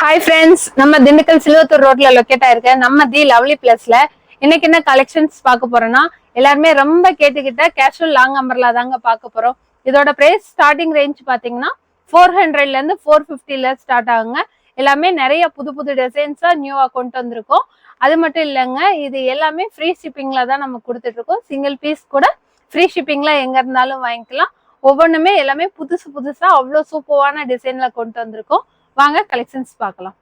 Hi friends நம்ம திண்டுக்கல் சிலுவத்தூர் ரோட்ல locate ஆயிருக்க. நம்ம தி லவ்லி பிளஸ்ல இன்னைக்கு என்ன கலெக்ஷன்ஸ் பார்க்க போறோம்னா எல்லாருமே ரொம்ப கேட்டுக்கிட்ட கேஷுவல் லாங் அம்பர்லா தாங்க பார்க்க போறோம். இதோட பிரைஸ் ஸ்டார்டிங் ரேஞ்ச் பாத்தீங்கன்னா ஃபோர் ஹண்ட்ரட்ல இருந்து ஃபோர் ஃபிஃப்டில ஸ்டார்ட் ஆகுங்க. எல்லாமே நிறைய புது புது டிசைன்ஸா நியூவா கொண்டு வந்திருக்கோம். அது மட்டும் இல்லைங்க இது எல்லாமே ஃப்ரீ ஷிப்பிங்ல தான் நம்ம கொடுத்துட்டு இருக்கோம் சிங்கிள் பீஸ் கூட ஃப்ரீ ஷிப்பிங்ல எங்க இருந்தாலும் வாங்கிக்கலாம். ஒவ்வொன்றுமே எல்லாமே புதுசு புதுசா அவ்வளோ சூப்பரான டிசைன்ல கொண்டு வந்திருக்கோம். வாங்க கலெக்ஷன்ஸ் பார்க்கலாம்.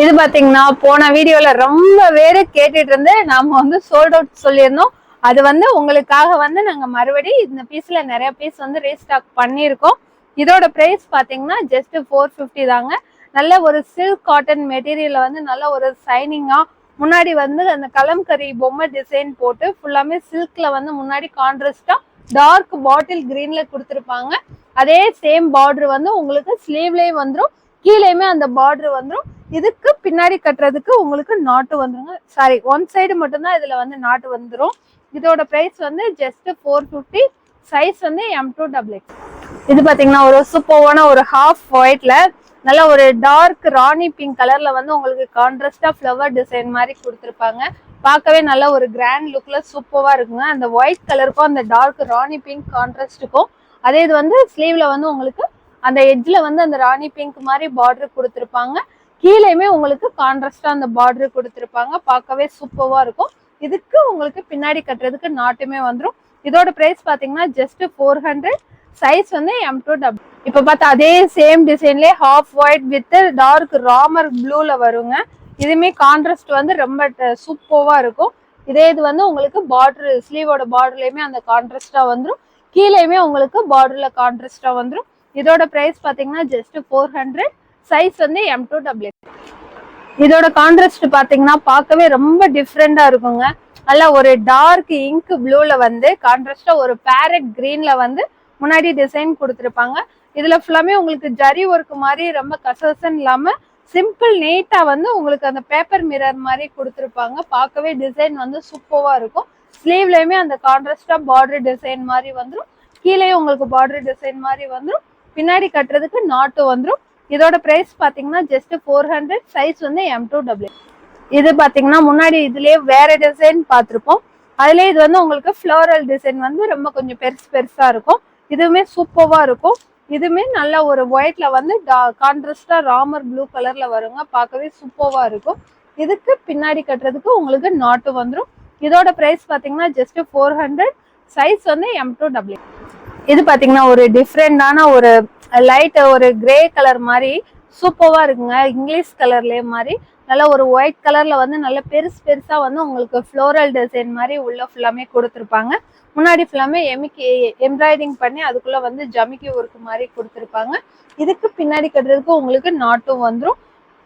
இது பாத்தீங்கன்னா போன வீடியோல ரொம்ப பேர் கேட்டுட்டு இருந்து நாம வந்து சோல்ட் அவுட் சொல்லியிருந்தோம். அது வந்து உங்களுக்காக வந்து நாங்க மறுபடி இந்த பீஸ்ல நிறைய பீஸ் வந்து ரீஸ்டாக் பண்ணியிருக்கோம். இதோட பிரைஸ் பாத்தீங்கன்னா ஜஸ்ட் ஃபோர் ஃபிஃப்டி தாங்க. நல்ல ஒரு சில்க் காட்டன் மெட்டீரியல்ல வந்து நல்ல ஒரு சைனிங்கா முன்னாடி வந்து அந்த கலம்கரி பொம்மை டிசைன் போட்டு ஃபுல்லாமே சில்க்ல வந்து முன்னாடி கான்ட்ராஸ்டா டார்க் பாட்டில் கிரீன்ல கொடுத்துருப்பாங்க. அதே சேம் பார்டர் வந்து உங்களுக்கு ஸ்லீவ்லேயே வந்துடும் கீழேயுமே அந்த பார்டர் வந்துடும் இதுக்கு பின்னாடி கட்டுறதுக்கு உங்களுக்கு நாட்டு வந்துருங்க. சாரி ஒன் சைடு மட்டும்தான் இதில் வந்து நாட்டு வந்துடும் இதோட ப்ரைஸ் வந்து ஜஸ்ட் ஃபோர் ஃபிஃப்டி சைஸ் வந்து எம் டூ டபுள் எக்ஸ் இது பார்த்தீங்கன்னா ஒரு சூப்பர்வான ஒரு ஹாஃப் ஒயிட்ல நல்ல ஒரு டார்க் ராணி பிங்க் கலர்ல வந்து உங்களுக்கு கான்ட்ராஸ்டா ஃப்ளவர் டிசைன் மாதிரி கொடுத்துருப்பாங்க. பார்க்கவே நல்ல ஒரு கிராண்ட் லுக்ல சூப்பராக இருக்குங்க. அந்த ஒயிட் கலருக்கும் அந்த டார்க் ராணி பிங்க் கான்ட்ராஸ்டுக்கும் அதே இது வந்து ஸ்லீவ்ல வந்து உங்களுக்கு அந்த எட்ஜில் வந்து அந்த ராணி பிங்க் மாதிரி பார்டர் கொடுத்துருப்பாங்க. கீழேயுமே உங்களுக்கு கான்ட்ராஸ்டாக அந்த பார்டர் கொடுத்துருப்பாங்க. பார்க்கவே சூப்பராக இருக்கும். இதுக்கு உங்களுக்கு பின்னாடி கட்டுறதுக்கு நாட்டுமே வந்துடும் இதோட ப்ரைஸ் பார்த்தீங்கன்னா ஜஸ்ட் ஃபோர் ஹண்ட்ரட் சைஸ் வந்து எம் டூ டபுள் இப்போ பார்த்தா அதே சேம் டிசைன்லேயே ஹாஃப் ஒயிட் வித் டார்க் ராமர் ப்ளூவில் வருங்க. இதுவுமே கான்ட்ராஸ்ட் வந்து ரொம்ப சூப்பராக இருக்கும். இதே இது வந்து உங்களுக்கு பார்டர் ஸ்லீவோட பார்டர்லையுமே அந்த கான்ட்ராஸ்டாக வந்துடும் கீழேயுமே உங்களுக்கு பார்டரில் கான்ட்ராஸ்டாக வந்துடும் இதோட ப்ரைஸ் பார்த்தீங்கன்னா ஜஸ்ட் ஃபோர் ஹண்ட்ரட் சைஸ் வந்து எம் டூ டபிள்யூ இதோட கான்ட்ராஸ்ட் பார்த்தீங்கன்னா பார்க்கவே ரொம்ப டிஃப்ரெண்டாக இருக்குங்க. நல்லா ஒரு டார்க் இங்க் ப்ளூவில் வந்து கான்ட்ராஸ்டாக ஒரு பேரட் க்ரீனில் வந்து முன்னாடி டிசைன் கொடுத்துருப்பாங்க. இதில் ஃபுல்லாமே உங்களுக்கு ஜரி ஒர்க் மாதிரி ரொம்ப கசகசன்னு இல்லாமல் சிம்பிள் நீட்டாக வந்து உங்களுக்கு அந்த பேப்பர் மிரர் மாதிரி கொடுத்துருப்பாங்க. பார்க்கவே டிசைன் வந்து சூப்பராக இருக்கும். ஸ்லீவ்லேயுமே அந்த கான்ட்ராஸ்டாக பார்டர் டிசைன் மாதிரி வந்துடும் கீழேயும் உங்களுக்கு பார்டர் டிசைன் மாதிரி வந்துடும் பின்னாடி கட்டுறதுக்கு நாட்டு வந்துடும் இதோட பிரைஸ் பார்த்தீங்கன்னா ஜஸ்ட் ஃபோர் ஹண்ட்ரட் சைஸ் வந்து எம் டூ டபிள்யூ இது பார்த்தீங்கன்னா முன்னாடி இதுலயே வேற டிசைன் பார்த்துருப்போம் அதுலேயே இது வந்து உங்களுக்கு ஃப்ளோரல் டிசைன் வந்து ரொம்ப கொஞ்சம் பெருசு பெருசா இருக்கும். இதுவுமே சூப்பரா இருக்கும். இதுவுமே நல்ல ஒரு ஒயிட்ல வந்து கான்ட்ராஸ்டா ராமர் ப்ளூ கலர்ல வருங்க. பார்க்கவே சூப்பரா இருக்கும். இதுக்கு பின்னாடி கட்டுறதுக்கு உங்களுக்கு நாட்டு வந்துடும் இதோட பிரைஸ் பார்த்தீங்கன்னா ஜஸ்ட் ஃபோர் ஹண்ட்ரட் சைஸ் வந்து எம் டூ டபுள் இது பாத்தீங்கன்னா ஒரு டிஃப்ரெண்டான ஒரு லைட் ஒரு கிரே கலர் மாதிரி சூப்பர்வா இருக்குங்க. இங்கிலீஷ் கலர்லயே மாதிரி. நல்லா ஒரு ஒயிட் கலர்ல வந்து நல்ல பெருசு பெருசா வந்து உங்களுக்கு ஃப்ளோரல் டிசைன் மாதிரி உள்ள ஃபுல்லாமே கொடுத்துருப்பாங்க. முன்னாடி ஃபுல்லாமே எமிக்கி எம்ப்ராய்டிங் பண்ணி அதுக்குள்ள வந்து ஜமிக்கி ஒர்க் மாதிரி கொடுத்துருப்பாங்க. இதுக்கு பின்னாடி கட்டுறதுக்கு உங்களுக்கு நாட்டும் வந்துடும்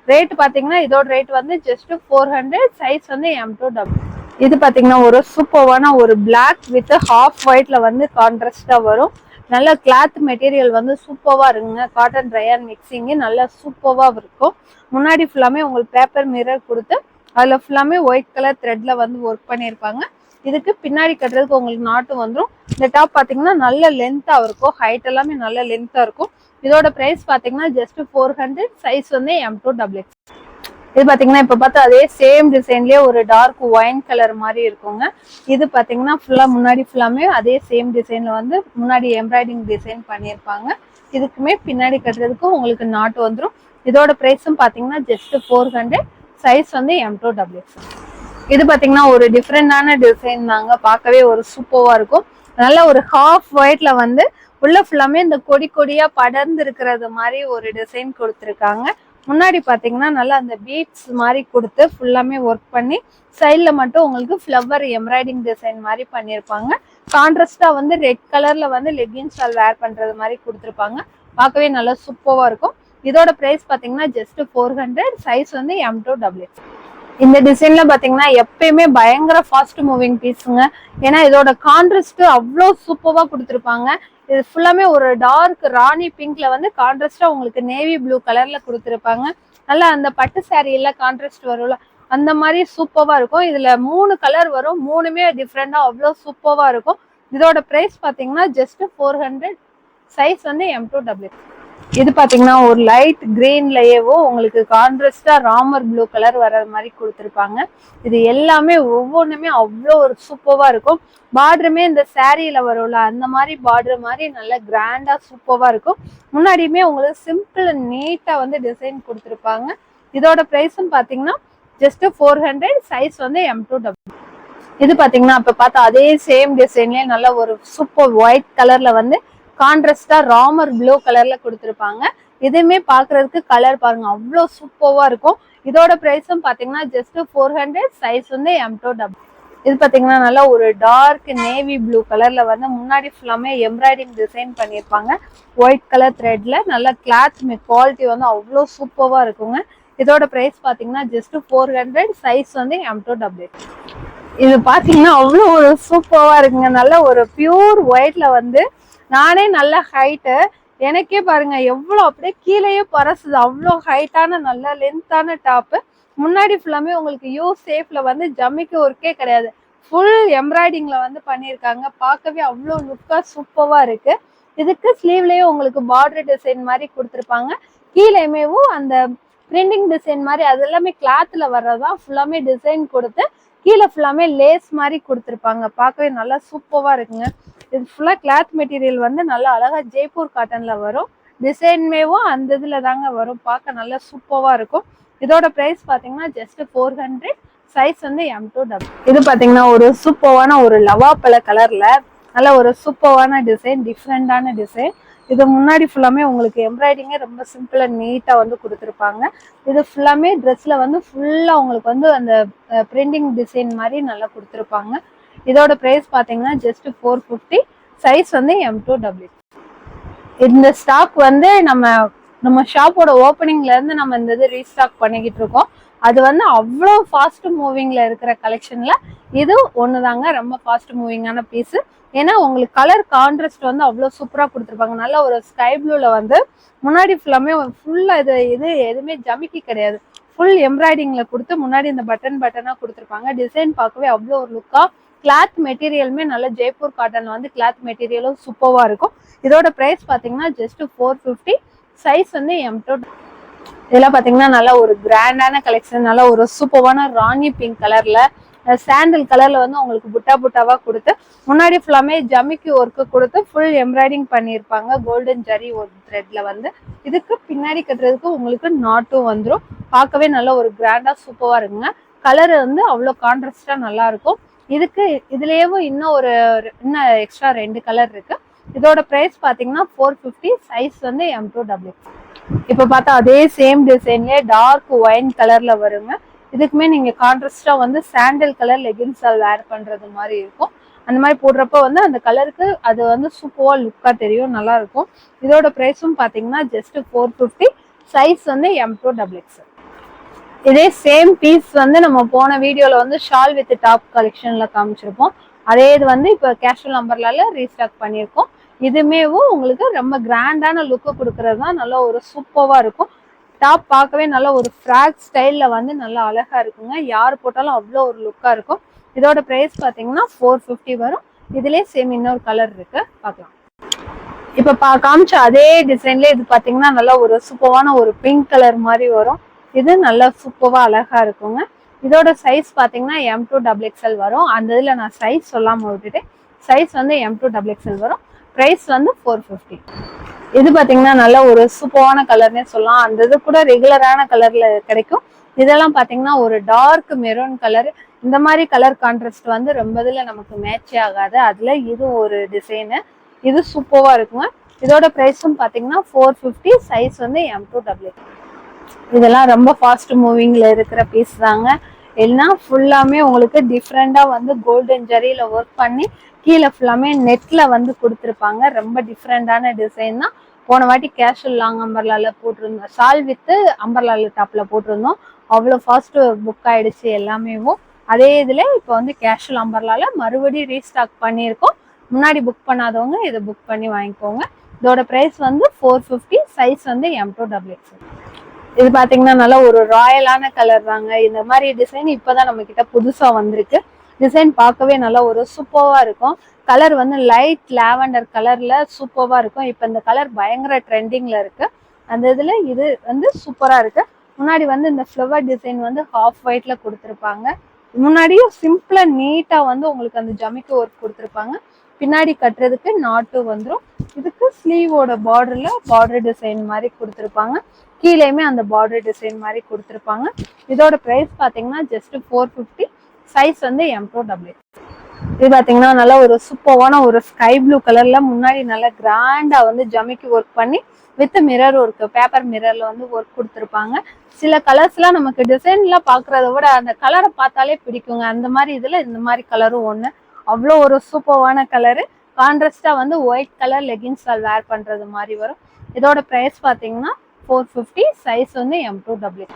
ரேட் பாத்தீங்கன்னா இதோட ரேட் வந்து ஜஸ்ட் ஃபோர் ஹண்ட்ரட் சைஸ் வந்து எம் டூ டபுள் இது பாத்தீங்கன்னா ஒரு சூப்பர்வான ஒரு பிளாக் வித் ஹாஃப் ஒயிட்ல வந்து கான்ட்ராஸ்டா வரும். நல்ல கிளாத் மெட்டீரியல் வந்து சூப்பர்வா இருக்குங்க. காட்டன் ட்ரையர் மிக்சிங்கு நல்லா சூப்பர்வா இருக்கும். முன்னாடி ஃபுல்லாமே உங்களுக்கு பேப்பர் மிரர் கொடுத்து அதில் ஃபுல்லாமே ஒயிட் கலர் த்ரெட்ல வந்து ஒர்க் பண்ணியிருப்பாங்க. இதுக்கு பின்னாடி கட்டுறதுக்கு உங்களுக்கு நாட்டு வந்துடும் இந்த டாப் பார்த்தீங்கன்னா நல்ல லென்த்தாக இருக்கும். ஹைட் எல்லாமே நல்ல லென்த்தாக இருக்கும். இதோட ப்ரைஸ் பார்த்தீங்கன்னா ஜஸ்ட் ஃபோர் ஹண்ட்ரட் சைஸ் வந்து எம் டூ டபுள் எக்ஸ் இது பார்த்தீங்கன்னா இப்போ பார்த்தா அதே சேம் டிசைன்லேயே ஒரு டார்க் ஒயின் கலர் மாதிரி இருக்குங்க. இது பார்த்தீங்கன்னா ஃபுல்லாக முன்னாடி ஃபுல்லாமே அதே சேம் டிசைனில் வந்து முன்னாடி எம்ப்ராய்டிங் டிசைன் பண்ணியிருப்பாங்க. இதுக்குமே பின்னாடி கட்டுறதுக்கு உங்களுக்கு நாட்டு வந்துடும் இதோட ப்ரைஸும் பார்த்தீங்கன்னா ஜஸ்ட் ஃபோர் ஹண்ட்ரட் சைஸ் வந்து எம் டூ டபுள் எக்ஸ் இது பார்த்தீங்கன்னா ஒரு டிஃப்ரெண்டான டிசைன் தாங்க. பார்க்கவே ஒரு சூப்பராக இருக்கும். நல்ல ஒரு ஹாஃப் ஒயிட்ல வந்து உள்ள ஃபுல்லாமே இந்த கொடி கொடியா படர்ந்து இருக்கிறது மாதிரி ஒரு டிசைன் கொடுத்துருக்காங்க. முன்னாடி பார்த்தீங்கன்னா நல்லா அந்த பீட்ஸ் மாதிரி கொடுத்து ஃபுல்லாமே ஒர்க் பண்ணி சைடில் மட்டும் உங்களுக்கு ஃப்ளவர் எம்ப்ராய்டிங் டிசைன் மாதிரி பண்ணியிருப்பாங்க கான்ட்ராஸ்டாக வந்து ரெட் கலரில் வந்து லெகின் ஸ்டால் வேர் பண்ணுறது மாதிரி கொடுத்துருப்பாங்க. பார்க்கவே நல்லா சூப்பராக இருக்கும். இதோட ப்ரைஸ் பார்த்தீங்கன்னா ஜஸ்ட் ஃபோர் ஹண்ட்ரட் சைஸ் வந்து எம் டூ டபுள் இந்த டிசைன்ல பாத்தீங்கன்னா எப்பயுமே பயங்கர ஃபாஸ்ட் மூவிங் பீஸுங்க ஏன்னா இதோட கான்ட்ரஸ்ட் அவ்வளோ சூப்பரா கொடுத்துருப்பாங்க. இது ஃபுல்லாமே ஒரு டார்க் ராணி பிங்க்ல வந்து கான்ட்ராஸ்டா உங்களுக்கு நேவி ப்ளூ கலர்ல கொடுத்துருப்பாங்க. நல்லா அந்த பட்டு சாரியில கான்ட்ராஸ்ட் வரும்ல அந்த மாதிரி சூப்பரா இருக்கும். இதுல மூணு கலர் வரும். மூணுமே டிஃப்ரெண்டா அவ்வளோ சூப்பரா இருக்கும். இதோட பிரைஸ் பாத்தீங்கன்னா ஜஸ்ட் ஃபோர் ஹண்ட்ரட் சைஸ் வந்து எம் டூ டபிள்யூ இது பாத்தீங்கன்னா ஒரு லைட் கிரீன்லயேவோ உங்களுக்கு கான்ட்ராஸ்டா ராமர் ப்ளூ கலர் வர்ற மாதிரி கொடுத்துருப்பாங்க. இது எல்லாமே ஒவ்வொன்றுமே அவ்வளோ ஒரு சூப்பர்வா இருக்கும். பார்டருமே இந்த சாரியில வரும்ல அந்த மாதிரி பார்டர் மாதிரி நல்ல கிராண்டா சூப்பர்வா இருக்கும். முன்னாடியுமே உங்களுக்கு சிம்பிள் நீட்டா வந்து டிசைன் கொடுத்துருப்பாங்க. இதோட ப்ரைஸும் பாத்தீங்கன்னா ஜஸ்ட் ஃபோர் ஹண்ட்ரட் சைஸ் வந்து எம் டூ டபுள் இது பாத்தீங்கன்னா அப்போ பார்த்தா அதே சேம் டிசைன்லயே நல்ல ஒரு சூப்பர் ஒயிட் கலர்ல வந்து கான்ட்ராஸ்டா ராமர் ப்ளூ கலர்ல கொடுத்துருப்பாங்க. இதுவுமே பாக்குறதுக்கு கலர் பாருங்க அவ்வளோ சூப்பர்வா இருக்கும். இதோட ப்ரைஸும் பாத்தீங்கன்னா ஜஸ்ட் ஃபோர் ஹண்ட்ரட் சைஸ் வந்து எம் டூ டபுள் இது பாத்தீங்கன்னா நல்லா ஒரு டார்க் நேவி ப்ளூ கலர்ல வந்து முன்னாடி ஃபுல்லாமே எம்ப்ராய்டிங் டிசைன் பண்ணியிருப்பாங்க. ஒயிட் கலர் த்ரெட்ல நல்லா கிளாத் குவாலிட்டி வந்து அவ்வளோ சூப்பர்வா இருக்குங்க. இதோட ப்ரைஸ் பாத்தீங்கன்னா ஜஸ்ட் ஃபோர் ஹண்ட்ரட் சைஸ் வந்து எம் டூ டபுள் இது பாத்தீங்கன்னா அவ்வளோ ஒரு சூப்பர்வா இருக்குங்க. நல்ல ஒரு பியூர் ஒயிட்ல வந்து நானே நல்ல ஹைட்டு எனக்கே பாருங்க எவ்வளோ அப்படியே கீழேயே பறசுது. அவ்வளோ ஹைட்டான நல்ல லென்த்தான டாப்பு முன்னாடி ஃபுல்லாமே உங்களுக்கு யூ சேஃப்ல வந்து ஜம்மிக்கு ஒர்க்கே கிடையாது. ஃபுல் எம்ப்ராய்டிங்கில் வந்து பண்ணியிருக்காங்க. பார்க்கவே அவ்வளோ லுக்காக சூப்பராக இருக்குது இதுக்கு ஸ்லீவ்லேயே உங்களுக்கு பார்டர் டிசைன் மாதிரி கொடுத்துருப்பாங்க. கீழேயுமேவும் அந்த பிரிண்டிங் டிசைன் மாதிரி அது எல்லாமே கிளாத்ல வர்றதா ஃபுல்லாமே டிசைன் கொடுத்து கீழே ஃபுல்லாமே லேஸ் மாதிரி கொடுத்துருப்பாங்க. பார்க்கவே நல்லா சூப்பராக இருக்குங்க. இது ஃபுல்லாக கிளாத் மெட்டீரியல் வந்து நல்லா அழகாக ஜெய்ப்பூர் காட்டனில் வரும். டிசைன்மேவும் அந்த இதில் தாங்க வரும். பார்க்க நல்லா சூப்பராக இருக்கும். இதோட ப்ரைஸ் பார்த்தீங்கன்னா ஜஸ்ட் ஃபோர் ஹண்ட்ரட் சைஸ் வந்து எம் டூ டபுள் இது பார்த்தீங்கன்னா ஒரு சூப்பர்வான ஒரு லவாப்பழ கலரில் நல்ல ஒரு சூப்பர்வான டிசைன் டிஃப்ரெண்டான டிசைன் இது முன்னாடி ஃபுல்லாமே உங்களுக்கு எம்ப்ராய்டிங்கே ரொம்ப சிம்பிளாக நீட்டாக வந்து கொடுத்துருப்பாங்க. இது ஃபுல்லாமே ட்ரெஸ்ஸில் வந்து ஃபுல்லாக உங்களுக்கு வந்து அந்த பிரிண்டிங் டிசைன் மாதிரி நல்லா கொடுத்துருப்பாங்க. இதோட ப்ரைஸ் பார்த்தீங்கன்னா ஜஸ்ட் ஃபோர் ஃபிஃப்டி சைஸ் வந்து எம் டூ டபிள்யூ இந்த ஸ்டாக் வந்து நம்ம நம்ம ஷாப்போட ஓப்பனிங்லேருந்து நம்ம இந்த இது ரீஸ்டாக் பண்ணிக்கிட்டு இருக்கோம். அது வந்து அவ்வளோ ஃபாஸ்ட் மூவிங்கில் இருக்கிற கலெக்ஷனில் இது ஒண்ணுதாங்க ரொம்ப ஃபாஸ்ட் மூவிங்கான பீஸு ஏன்னா உங்களுக்கு கலர் கான்ட்ராஸ்ட் வந்து அவ்வளோ சூப்பராக கொடுத்துருப்பாங்க. நல்ல ஒரு ஸ்கை ப்ளூவில் வந்து முன்னாடி ஃபுல்லாமே ஃபுல்லாக இது இது எதுவுமே ஜமிக்கி கிடையாது. ஃபுல் எம்ப்ராய்டிங்கில் கொடுத்து முன்னாடி இந்த பட்டன் பட்டனாக கொடுத்துருப்பாங்க. டிசைன் பார்க்கவே அவ்வளோ ஒரு லுக்காக கிளாத் மெட்டீரியலுமே நல்ல ஜெய்ப்பூர் காட்டன் வந்து கிளாத் மெட்டீரியலும் சூப்பராக இருக்கும். இதோட ப்ரைஸ் பார்த்தீங்கன்னா ஜஸ்ட் ஃபோர் ஃபிஃப்டி சைஸ் வந்து எம் டூ இதெல்லாம் பார்த்தீங்கன்னா நல்ல ஒரு கிராண்டான கலெக்ஷன் நல்லா ஒரு சூப்பரான ராணி பிங்க் கலர்ல சாண்டில் கலர்ல வந்து உங்களுக்கு புட்டா புட்டாவா கொடுத்து முன்னாடி ஃபுல்லாமே ஜமிக்கு ஒர்க்கு கொடுத்து ஃபுல் எம்ப்ராய்டிங் பண்ணியிருப்பாங்க. கோல்டன் ஜரி ஒரு த்ரெட்ல வந்து. இதுக்கு பின்னாடி கட்டுறதுக்கு உங்களுக்கு நாட்டும் வந்துடும் பார்க்கவே நல்ல ஒரு கிராண்டா சூப்பரா இருக்குங்க. கலர் வந்து அவ்வளோ கான்ட்ராஸ்டா நல்லா இருக்கும் இதுக்கு இதுலயேவும் இன்னும் ஒரு இன்னும் எக்ஸ்ட்ரா ரெண்டு கலர் இருக்கு. இதோட பிரைஸ் பாத்தீங்கன்னா ஃபோர் ஃபிஃப்டி சைஸ் வந்து எம் டூ டபுள் இப்போ பார்த்தா அதே சேம் டிசைன்லயே டார்க் ஒயின் கலர்ல வருங்க. இதுக்குமே நீங்க கான்ட்ராஸ்டா வந்து சாண்டல் கலர் லெகின்ஸால் வேர் பண்றது மாதிரி இருக்கும். அந்த மாதிரி போடுறப்ப வந்து அந்த கலருக்கு அது வந்து சூப்பராக லுக்கா தெரியும் நல்லா இருக்கும். இதோட ப்ரைஸும் பார்த்தீங்கன்னா ஜஸ்ட் ஃபோர் ஃபிஃப்டி சைஸ் வந்து எம் டூ டபுள் எக்ஸ் இதே சேம் பீஸ் வந்து நம்ம போன வீடியோல வந்து ஷால் வித் டாப் கலெக்ஷன்ல காமிச்சிருப்போம். அதே இது வந்து இப்போ கேஷுவல் நம்பர்லால ரீஸ்டாக் பண்ணியிருக்கோம். இதுமேவும் உங்களுக்கு ரொம்ப கிராண்டான லுக்கு கொடுக்கறது தான் நல்லா ஒரு சூப்பராக இருக்கும். டாப் பார்க்கவே நல்லா ஒரு ஃப்ராக் ஸ்டைலில் வந்து நல்லா அழகாக இருக்குங்க. யார் போட்டாலும் அவ்வளோ ஒரு லுக்காக இருக்கும். இதோட ப்ரைஸ் பார்த்தீங்கன்னா ஃபோர் ஃபிஃப்டி வரும். இதுலேயே சேம் இன்னொரு கலர் இருக்கு. பார்க்கலாம். இப்போ பா காமிச்ச அதே டிசைன்ல இது பார்த்தீங்கன்னா நல்லா ஒரு சூப்பரான ஒரு பிங்க் கலர் மாதிரி வரும். இது நல்லா சூப்பராக அழகா இருக்குங்க. இதோட சைஸ் பார்த்தீங்கன்னா எம் டூ டபுள் எக்ஸ்எல் வரும். அந்த இதில் நான் சைஸ் சொல்லாமல் விட்டுட்டேன். சைஸ் வந்து எம் டூ டபுள் எக்ஸ்எல் வரும். ப்ரைஸ் வந்து ஃபோர் ஃபிஃப்டி இது பார்த்தீங்கன்னா நல்ல ஒரு சூப்பரான கலர்னே சொல்லலாம். அந்த இது கூட ரெகுலரான கலரில் கிடைக்கும். இதெல்லாம் பார்த்தீங்கன்னா ஒரு டார்க் மெரூன் கலர் இந்த மாதிரி கலர் கான்ட்ராஸ்ட் வந்து ரொம்ப இதில் நமக்கு மேட்சே ஆகாது. அதில் இது ஒரு டிசைனு இது சூப்பராக இருக்குங்க. இதோட ப்ரைஸும் பார்த்தீங்கன்னா ஃபோர் ஃபிஃப்டி சைஸ் வந்து எம் டூ டபுள்யூ இதெல்லாம் ரொம்ப ஃபாஸ்ட் மூவிங்கில் இருக்கிற பீஸ் தாங்க. இல்லைன்னா ஃபுல்லாமே உங்களுக்கு டிஃப்ரெண்டாக வந்து கோல்டன் ஜரியில் ஒர்க் பண்ணி கீழே ஃபுல்லாமே நெட்டில் வந்து கொடுத்துருப்பாங்க. ரொம்ப டிஃப்ரெண்டான டிசைன் தான். போன வாட்டி கேஷுவல் லாங் அம்பர்லால போட்டிருந்தோம். ஷால் வித்து அம்பர்லால டாப்பில் போட்டிருந்தோம். அவ்வளோ ஃபாஸ்ட்டு புக் ஆகிடுச்சு எல்லாமேவும் அதே இதில் இப்போ வந்து கேஷுவல் அம்பர்லால மறுபடியும் ரீஸ்டாக் பண்ணியிருக்கோம். முன்னாடி புக் பண்ணாதவங்க இதை புக் பண்ணி வாங்கிக்கோங்க. இதோட ப்ரைஸ் வந்து ஃபோர் ஃபிஃப்டி சைஸ் வந்து எம் டூ டபுள் எக்ஸ் இது பாத்தீங்கன்னா நல்லா ஒரு ராயலான கலர் தாங்க. இந்த மாதிரி டிசைன் இப்பதான் நம்ம கிட்ட புதுசா வந்திருக்கு. டிசைன் பார்க்கவே நல்லா ஒரு சூப்பர்வா இருக்கும். கலர் வந்து லைட் லாவெண்டர் கலர்ல சூப்பர்வா இருக்கும். இப்போ இந்த கலர் பயங்கர ட்ரெண்டிங்ல இருக்கு. அந்த இதில் இது வந்து சூப்பராக இருக்கு. முன்னாடி வந்து இந்த ஃப்ளவர் டிசைன் வந்து ஹாஃப் ஒயிட்ல கொடுத்துருப்பாங்க. முன்னாடியும் சிம்பிளா நீட்டா வந்து உங்களுக்கு அந்த ஜமிக்கு ஒர்க் கொடுத்துருப்பாங்க. பின்னாடி கட்டுறதுக்கு நாட்டு வந்துடும் இதுக்கு ஸ்லீவோட பார்டர்ல பார்டர் டிசைன் மாதிரி கொடுத்துருப்பாங்க. கீழேயுமே அந்த பார்டர் டிசைன் மாதிரி கொடுத்துருப்பாங்க. இதோட ப்ரைஸ் பார்த்தீங்கன்னா ஜஸ்ட் ஃபோர் ஃபிஃப்டி சைஸ் வந்து எம் டூ டபுள் இது பார்த்தீங்கன்னா நல்லா ஒரு சூப்பரான ஒரு ஸ்கை ப்ளூ கலரில் முன்னாடி நல்லா கிராண்டாக வந்து ஜமிக்கு ஒர்க் பண்ணி வித் மிரர் ஒர்க் பேப்பர் மிரர்ல வந்து ஒர்க் கொடுத்துருப்பாங்க. சில கலர்ஸ்லாம் நமக்கு டிசைன்லாம் பார்க்குறத விட அந்த கலரை பார்த்தாலே பிடிக்குங்க. அந்த மாதிரி இதில் இந்த மாதிரி கலரும் ஒன்று அவ்வளோ ஒரு சூப்பர்வான கலரு கான்ட்ராஸ்டா வந்து ஒயிட் கலர் லெகின்ஸ் வேர் பண்ணுறது மாதிரி வரும். இதோட ப்ரைஸ் பார்த்தீங்கன்னா ஃபோர் ஃபிஃப்டி சைஸ் வந்து எம் டூ டபிள்யூ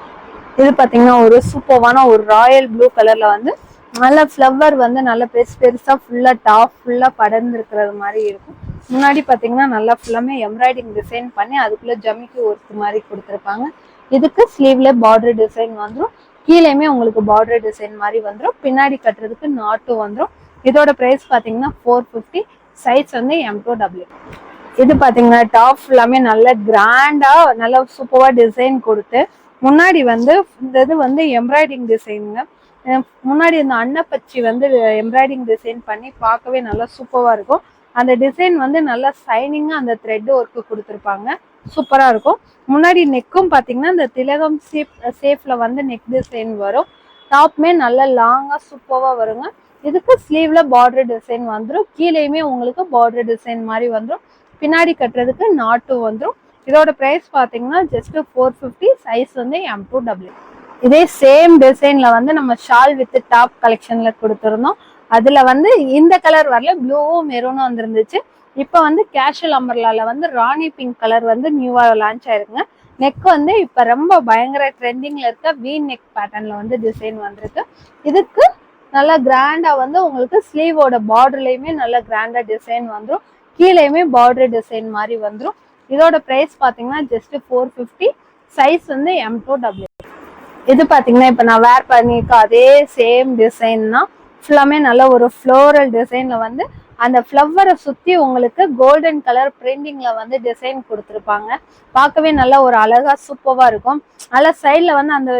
இது பார்த்தீங்கன்னா ஒரு சூப்பர்வான ஒரு ராயல் ப்ளூ கலர்ல வந்து நல்ல ஃப்ளவர் வந்து நல்ல பெருசு பெருசா ஃபுல்லா டாப் ஃபுல்லாக படர்ந்துருக்கிறது மாதிரி இருக்கும். முன்னாடி பார்த்தீங்கன்னா நல்லா ஃபுல்லாமே எம்ப்ராய்டிங் டிசைன் பண்ணி அதுக்குள்ள ஜமிக்கி ஒர்க் மாதிரி கொடுத்துருப்பாங்க. இதுக்கு ஸ்லீவ்ல பார்டர் டிசைன் வந்துடும் கீழேயுமே உங்களுக்கு பார்டர் டிசைன் மாதிரி வந்துடும் பின்னாடி கட்டுறதுக்கு நாட்டும் வந்துடும் இதோட ப்ரைஸ் பார்த்தீங்கன்னா ஃபோர் ஃபிஃப்டி சைஸ் வந்து எம் டூ டபிள்யூ இது பார்த்தீங்கன்னா டாப் ஃபுல்லாமே நல்ல கிராண்டாக நல்ல சூப்பராக டிசைன் கொடுத்து முன்னாடி வந்து இந்த இது வந்து எம்ப்ராய்டிங் டிசைனுங்க முன்னாடி இந்த அன்னப்பச்சி வந்து எம்ப்ராய்டிங் டிசைன் பண்ணி பார்க்கவே நல்லா சூப்பராக இருக்கும். அந்த டிசைன் வந்து நல்லா சைனிங்காக அந்த த்ரெட் ஒர்க்கு கொடுத்துருப்பாங்க. சூப்பராக இருக்கும். முன்னாடி நெக்கும் பார்த்தீங்கன்னா இந்த திலகம் சேப் சேஃபில் வந்து நெக் டிசைன் வரும். டாப்மே நல்லா லாங்காக சூப்பராக வருங்க. இதுக்கு ஸ்லீவ்ல பார்டர் டிசைன் வந்துடும் கீழேயுமே உங்களுக்கு பார்டர் டிசைன் மாதிரி வந்துடும் பின்னாடி கட்டுறதுக்கு நாட்டு வந்துடும் இதோட ப்ரைஸ் பார்த்தீங்கன்னா ஜஸ்ட் ஃபோர் ஃபிஃப்டி சைஸ் வந்து எம் டூ டபிள்யூ இதே சேம் டிசைன்ல வந்து நம்ம ஷால் வித் டாப் கலெக்ஷன்ல கொடுத்துருந்தோம். அதுல வந்து இந்த கலர் வரல ப்ளூவும் மெரூனும் வந்துருந்துச்சு. இப்போ வந்து கேஷுவல் அம்பர்லால வந்து ராணி பிங்க் கலர் வந்து நியூவாக லான்ச் ஆயிருக்குங்க நெக் வந்து இப்போ ரொம்ப பயங்கர ட்ரெண்டிங்ல இருக்க வி நெக் பேட்டர்ன்ல வந்து டிசைன் வந்திருக்கு. இதுக்கு நல்லா கிராண்டா வந்து உங்களுக்கு ஸ்லீவோட பார்டர்லயுமே நல்ல கிராண்டா டிசைன் வந்துடும் கீழேயுமே பார்டர் டிசைன் மாதிரி வந்துடும் இதோட ப்ரைஸ் பார்த்தீங்கன்னா ஜஸ்ட் ஃபோர் ஃபிஃப்டி சைஸ் வந்து எம் டூ டபிள்யூ இது பார்த்தீங்கன்னா இப்போ நான் வேர் பண்ணியிருக்க அதே சேம் டிசைன் தான். ஃபுல்லாமே நல்ல ஒரு ஃப்ளோரல் டிசைனில் வந்து அந்த ஃப்ளவரை சுற்றி உங்களுக்கு கோல்டன் கலர் பிரிண்டிங்கில் வந்து டிசைன் கொடுத்துருப்பாங்க. பார்க்கவே நல்லா ஒரு அழகாக சூப்பராக இருக்கும். நல்லா சைடில் வந்து அந்த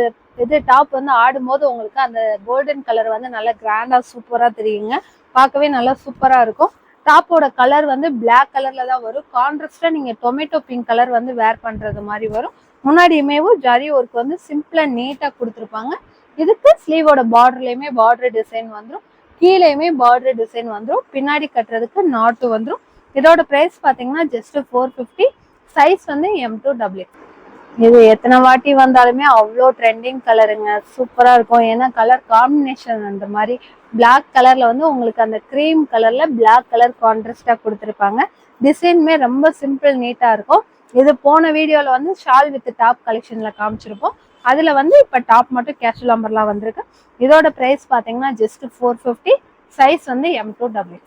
இது டாப் வந்து ஆடும்போது உங்களுக்கு அந்த கோல்டன் கலர் வந்து நல்லா கிராண்டாக சூப்பராக தெரியுங்க. பார்க்கவே நல்லா சூப்பராக இருக்கும். டாப்போட கலர் வந்து பிளாக் கலர்ல தான் வரும். கான்ட்ராஸ்டா நீங்க டொமேட்டோ பிங்க் கலர் வந்து வேர் பண்றது மாதிரி வரும். முன்னாடியுமேவும் ஜரி ஒர்க் வந்து சிம்பிளா நீட்டா கொடுத்துருப்பாங்க. இதுக்கு ஸ்லீவோட பார்டர்லயுமே பார்டர் டிசைன் வந்துடும் கீழேயுமே பார்டர் டிசைன் வந்துடும் பின்னாடி கட்டுறதுக்கு நாட்டு வந்துடும் இதோட பிரைஸ் பாத்தீங்கன்னா ஜஸ்ட் ஃபோர் ஃபிஃப்டி சைஸ் வந்து எம் டூ டபிள்யூ இது எத்தனை வாட்டி வந்தாலுமே அவ்வளோ ட்ரெண்டிங் கலருங்க சூப்பராக இருக்கும். ஏன்னா கலர் காம்பினேஷன் அந்த மாதிரி பிளாக் கலரில் வந்து உங்களுக்கு அந்த க்ரீம் கலரில் பிளாக் கலர் கான்ட்ராஸ்டா கொடுத்துருப்பாங்க. டிசைனுமே ரொம்ப சிம்பிள் நீட்டாக இருக்கும். இது போன வீடியோவில் வந்து ஷால் வித் டாப் கலெக்ஷனில் காமிச்சிருப்போம். அதில் வந்து இப்போ டாப் மட்டும் கேஷுவல் அம்பர்லாம் வந்திருக்கு. இதோட ப்ரைஸ் பார்த்தீங்கன்னா ஜஸ்ட் ஃபோர் ஃபிஃப்டி சைஸ் வந்து எம் டூ டபுள்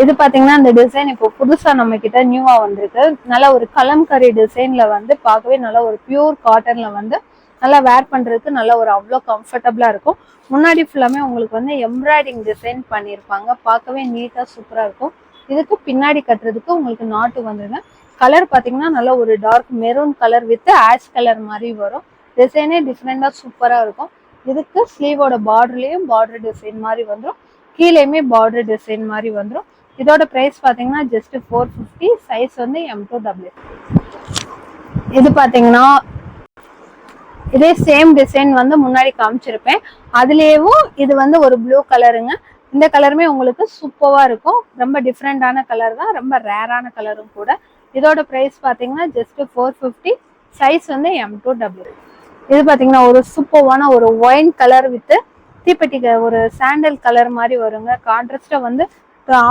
இது பாத்தீங்கன்னா இந்த டிசைன் இப்போ புதுசா நம்ம கிட்ட நியூவா வந்திருக்கு. நல்ல ஒரு கலம்கரி டிசைன்ல வந்து பார்க்கவே நல்ல ஒரு பியூர் காட்டன்ல வந்து நல்லா வேர் பண்றதுக்கு நல்லா ஒரு அவ்வளோ கம்ஃபர்டபுளா இருக்கும். முன்னாடி ஃபுல்லாமே உங்களுக்கு வந்து எம்ப்ராய்டிங் டிசைன் பண்ணியிருப்பாங்க. பார்க்கவே நீட்டா சூப்பரா இருக்கும். இதுக்கு பின்னாடி கட்டுறதுக்கு உங்களுக்கு நாட்டு வந்துருங்க கலர் பாத்தீங்கன்னா நல்லா ஒரு dark maroon colour with ash colour மாதிரி வரும். டிசைனே டிஃப்ரெண்டா சூப்பரா இருக்கும். இதுக்கு ஸ்லீவோட பார்டர்லயும் பார்டர் டிசைன் மாதிரி வந்துடும் கீழேயுமே பார்டர் டிசைன் மாதிரி வந்துடும் இதோட பிரைஸ் பாத்தீங்கன்னா ஜஸ்ட் ஃபோர் ஃபிஃப்டி சைஸ் வந்து எம் டூ டபிள்யூ இது பாத்தீங்கன்னா இதே சேம் டிசைன் வந்து முன்னாடி காமிச்சிருப்பேன். அதுலேயும் இது வந்து ஒரு ப்ளூ கலருங்க இந்த கலருமே உங்களுக்கு சூப்பராக இருக்கும். ரொம்ப டிஃப்ரெண்டான கலர் தான். ரொம்ப ரேரான கலரும் கூட. இதோட ப்ரைஸ் பார்த்தீங்கன்னா ஜஸ்ட் ஃபோர் ஃபிஃப்டி சைஸ் வந்து எம் டூ டபுள்யூ இது பார்த்தீங்கன்னா ஒரு சூப்பரான ஒரு ஒயின் கலர் வித்து தீப்பெட்டி ஒரு சாண்டல் கலர் மாதிரி வருங்க. கான்ட்ராஸ்டாக வந்து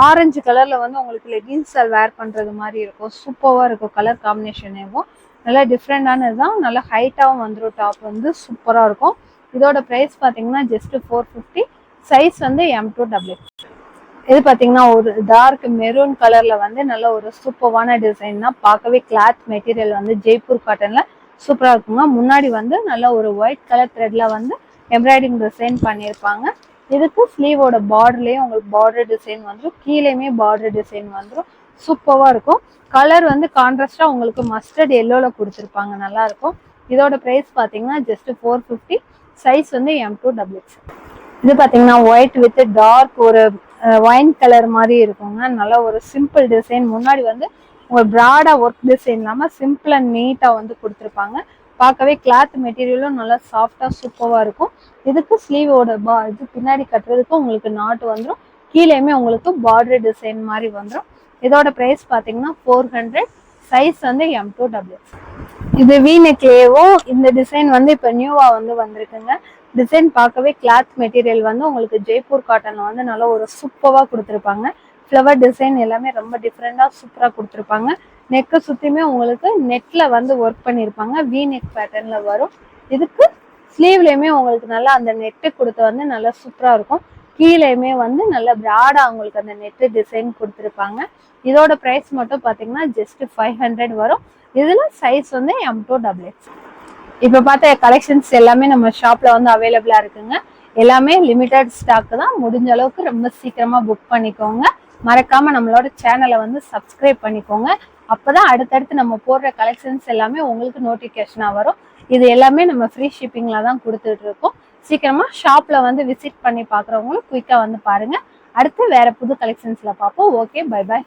ஆரஞ்சு கலர்ல வந்து உங்களுக்கு லெகின்ஸ் வேர் பண்றது மாதிரி இருக்கும். சூப்பராக இருக்கும் கலர் காம்பினேஷனேவும் நல்லா டிஃப்ரெண்டானது தான் நல்லா ஹைட்டாகவும் வந்துடும் டாப் வந்து சூப்பராக இருக்கும். இதோட ப்ரைஸ் பார்த்தீங்கன்னா ஜஸ்ட் ஃபோர் ஃபிஃப்டி சைஸ் வந்து எம் டூ டபிள்யூ இது பார்த்தீங்கன்னா ஒரு டார்க் மெரூன் கலர்ல வந்து நல்ல ஒரு சூப்பரான டிசைன் தான். பார்க்கவே கிளாத் மெட்டீரியல் வந்து ஜெய்ப்பூர் காட்டன்ல சூப்பராக இருக்குங்க. முன்னாடி வந்து நல்ல ஒரு ஒயிட் கலர் த்ரெட்ல வந்து எம்ப்ராய்டிங் டிசைன் பண்ணியிருப்பாங்க. இதுக்கு ஸ்லீவோட பார்டர்லேயும் உங்களுக்கு பார்டர் டிசைன் வந்துடும் கீழேயுமே பார்டர் டிசைன் வந்துடும் சூப்பராக இருக்கும். கலர் வந்து கான்ட்ராஸ்டாக உங்களுக்கு மஸ்டர்ட் எல்லோவில் கொடுத்துருப்பாங்க. நல்லாயிருக்கும் இதோட ப்ரைஸ் பார்த்தீங்கன்னா ஜஸ்ட் ஃபோர் ஃபிஃப்டி சைஸ் வந்து எம் டூ டபுள் இது பார்த்தீங்கன்னா ஒயிட் வித் டார்க் ஒரு ஒயின் கலர் மாதிரி இருக்குங்க. நல்ல ஒரு சிம்பிள் டிசைன் முன்னாடி வந்து உங்கள் ப்ராடாக ஒர்க் டிசைன் இல்லாமல் சிம்பிள் அண்ட் நீட்டாக வந்து கொடுத்துருப்பாங்க. பார்க்கவே கிளாத் மெட்டீரியலும் நல்லா சாஃப்டாக சூப்பராக இருக்கும். இதுக்கு ஸ்லீவோட பா இது பின்னாடி கட்டுறதுக்கு உங்களுக்கு நாட்டு வந்துடும் கீழேயுமே உங்களுக்கு பார்டர் டிசைன் மாதிரி வந்துடும் இதோட ப்ரைஸ் பார்த்தீங்கன்னா ஃபோர் ஹண்ட்ரட் சைஸ் வந்து எம் டூ டபுள் இது வி இந்த டிசைன் வந்து இப்போ நியூவாக வந்து வந்திருக்குங்க. டிசைன் பார்க்கவே கிளாத் மெட்டீரியல் வந்து உங்களுக்கு ஜெய்ப்பூர் காட்டனில் வந்து நல்லா ஒரு சூப்பராக கொடுத்துருப்பாங்க. ஃப்ளவர் டிசைன் எல்லாமே ரொம்ப டிஃப்ரெண்டாக சூப்பராக கொடுத்துருப்பாங்க. நெக்கை சுற்றியுமே உங்களுக்கு நெட்டில் வந்து ஒர்க் பண்ணியிருப்பாங்க வி நெக் பேட்டர்னில் வரும். இதுக்கு ஸ்லீவ்லேயுமே உங்களுக்கு நல்லா அந்த நெட்டு கொடுத்து வந்து நல்லா சூப்பராக இருக்கும். கீழேயுமே வந்து நல்ல ப்ராடாக உங்களுக்கு அந்த நெட்டு டிசைன் கொடுத்துருப்பாங்க. இதோட ப்ரைஸ் மட்டும் பார்த்தீங்கன்னா ஜஸ்ட் ஃபைவ் ஹண்ட்ரட் வரும். இதில் சைஸ் வந்து எம் டூ டபுள் எக்ஸ் இப்போ பார்த்த கலெக்ஷன்ஸ் எல்லாமே நம்ம ஷாப்பில் வந்து அவைலபிளாக இருக்குங்க. எல்லாமே லிமிட்டட் ஸ்டாக்கு தான். முடிஞ்ச அளவுக்கு ரொம்ப சீக்கிரமாக புக் பண்ணிக்கோங்க. மறக்காமல் நம்மளோட சேனலை வந்து சப்ஸ்கிரைப் பண்ணிக்கோங்க. அப்பதான் அடுத்தடுத்து நம்ம போடுற கலெக்ஷன்ஸ் எல்லாமே உங்களுக்கு நோட்டிஃபிகேஷனாக வரும். இது எல்லாமே நம்ம ஃப்ரீ ஷிப்பிங்ல தான் கொடுத்துட்டு இருக்கோம். சீக்கிரமா ஷாப்ல வந்து விசிட் பண்ணி பார்க்குறவங்களும் குயிக்காக வந்து பாருங்க. அடுத்து வேற புது கலெக்ஷன்ஸ்ல பார்ப்போம். Okay bye by